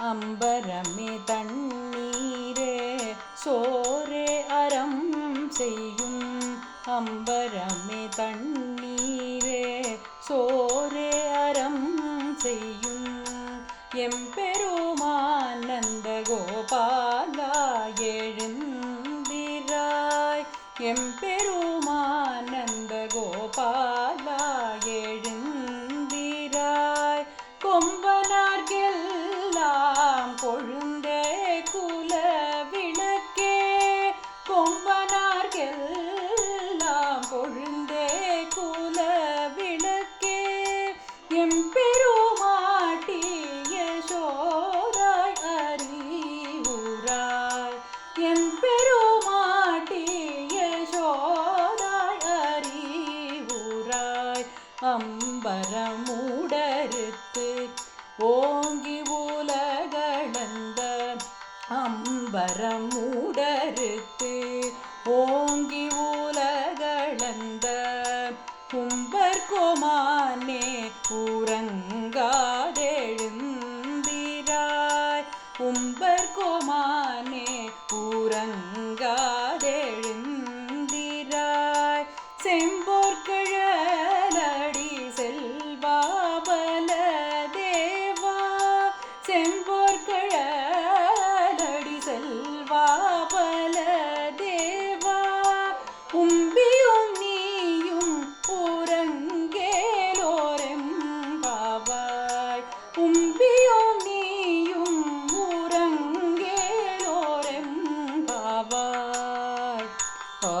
അമ്പരമേ തണ്ണീരെ സോരെ അരം ചെയ്യും. അമ്പരമേ തണ്ണീരെ സോരെ അരം ചെയ്യും. എംപെരുമാനന്ദ ഗോപാല എഴുന്തിരായ്. എംപെ அம்பரமூடறுத்து ஓங்கி உலகளந்த அம்பரமூடறுத்து ஓங்கி உலகளந்த கும்பர் கோமானே உறங்காதெழுந்திராய். கும்பர் கோமானே உறங்காதெழுந்திராய். செம்ப கழகடி செல்வா பல தேவா. உம்பியும் நீயும் ஊரங்கேலோரம் பாவாய் உம்பியும் நீயும் ஊரங்கேலோரம் பாவாய் பா